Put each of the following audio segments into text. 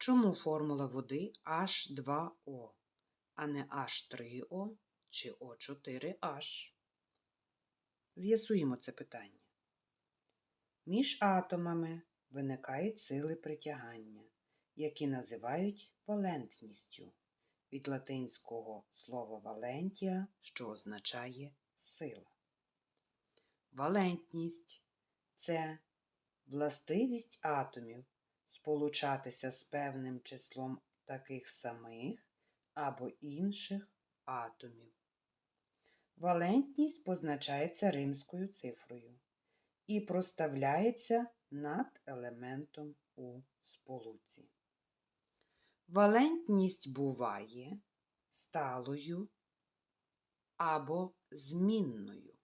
Чому формула води H2O, а не H3O чи O4H? З'ясуємо це питання. Між атомами виникають сили притягання, які називають валентністю від латинського слова валентія, що означає сила. Валентність це властивість атомів сполучатися з певним числом таких самих або інших атомів. Валентність позначається римською цифрою і проставляється над елементом у сполуці. Валентність буває сталою або змінною.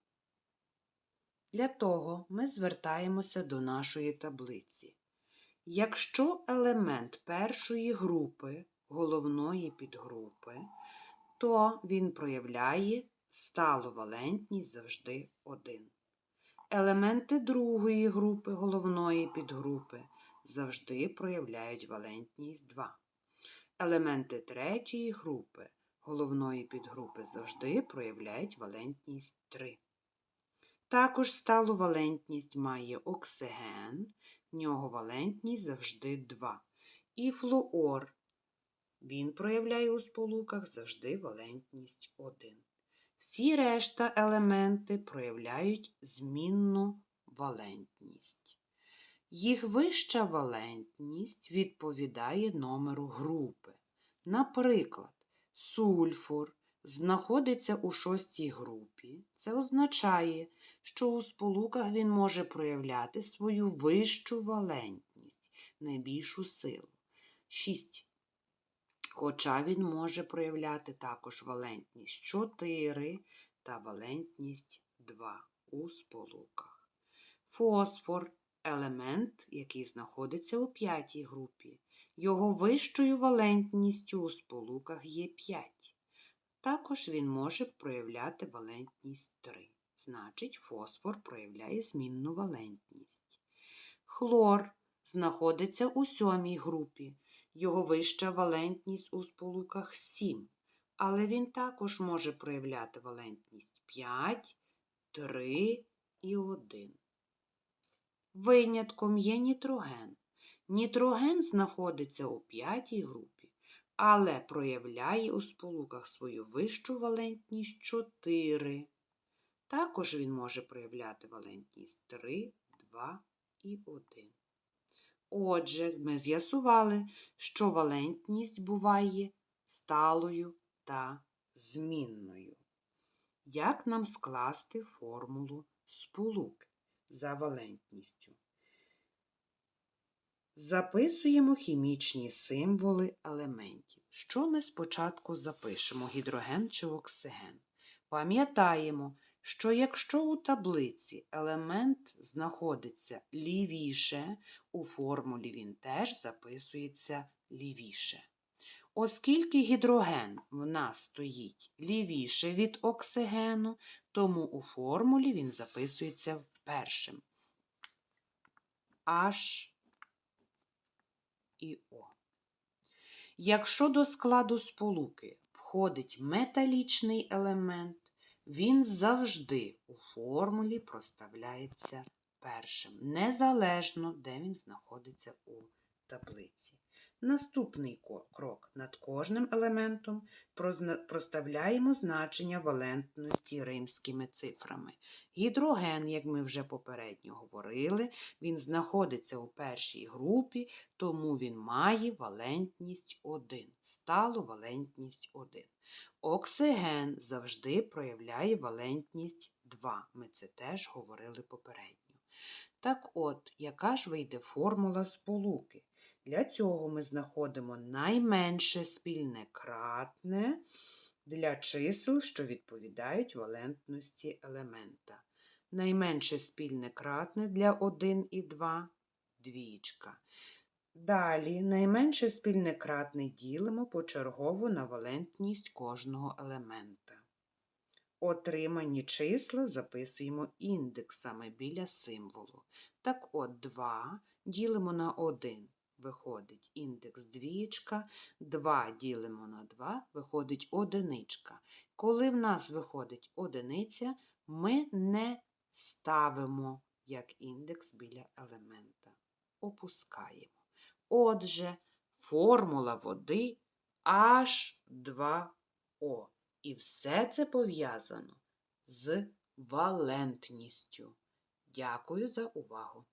Для того ми звертаємося до нашої таблиці. Якщо елемент першої групи головної підгрупи, то він проявляє сталу валентність завжди 1. Елементи другої групи головної підгрупи завжди проявляють валентність 2. Елементи третьої групи головної підгрупи завжди проявляють валентність 3. Також сталу валентність має оксиген, в нього валентність завжди 2. І флуор. Він проявляє у сполуках завжди валентність 1. Всі решта елементи проявляють змінну валентність. Їх вища валентність відповідає номеру групи. Наприклад, сульфур знаходиться у шостій групі. Це означає, що у сполуках він може проявляти свою вищу валентність, найбільшу силу 6. Хоча він може проявляти також валентність 4 та валентність 2 у сполуках. Фосфор елемент, який знаходиться у п'ятій групі. Його вищою валентністю у сполуках є 5. Також він може проявляти валентність 3. Значить, фосфор проявляє змінну валентність. Хлор знаходиться у сьомій групі. Його вища валентність у сполуках 7. Але він також може проявляти валентність 5, 3 і 1. Винятком є нітроген. Нітроген знаходиться у п'ятій групі, але проявляє у сполуках свою вищу валентність 4. Також він може проявляти валентність 3, 2 і 1. Отже, ми з'ясували, що валентність буває сталою та змінною. Як нам скласти формулу сполуки за валентністю? Записуємо хімічні символи елементів. Що ми спочатку запишемо гідроген чи оксиген? Пам'ятаємо, що якщо у таблиці елемент знаходиться лівіше, у формулі він теж записується лівіше. Оскільки гідроген в нас стоїть лівіше від оксигену, тому у формулі він записується першим. H і О. Якщо до складу сполуки входить металічний елемент, він завжди у формулі проставляється першим, незалежно, де він знаходиться у таблиці. Наступний крок над кожним елементом проставляємо значення валентності римськими цифрами. Гідроген, як ми вже попередньо говорили, він знаходиться у першій групі, тому він має валентність 1, сталу валентність 1. Оксиген завжди проявляє валентність 2. Ми це теж говорили попередньо. Так от, яка ж вийде формула сполуки? Для цього ми знаходимо найменше спільне кратне для чисел, що відповідають валентності елемента. Найменше спільне кратне для 1 і 2 двічка. Далі найменше спільне кратне ділимо почергово на валентність кожного елемента. Отримані числа записуємо індексами біля символу. Так от 2 ділимо на 1 виходить індекс двієчка, 2 ділимо на 2, виходить одиничка. Коли в нас виходить одиниця, ми не ставимо як індекс біля елемента. Опускаємо. Отже, формула води H2O. І все це пов'язано з валентністю. Дякую за увагу!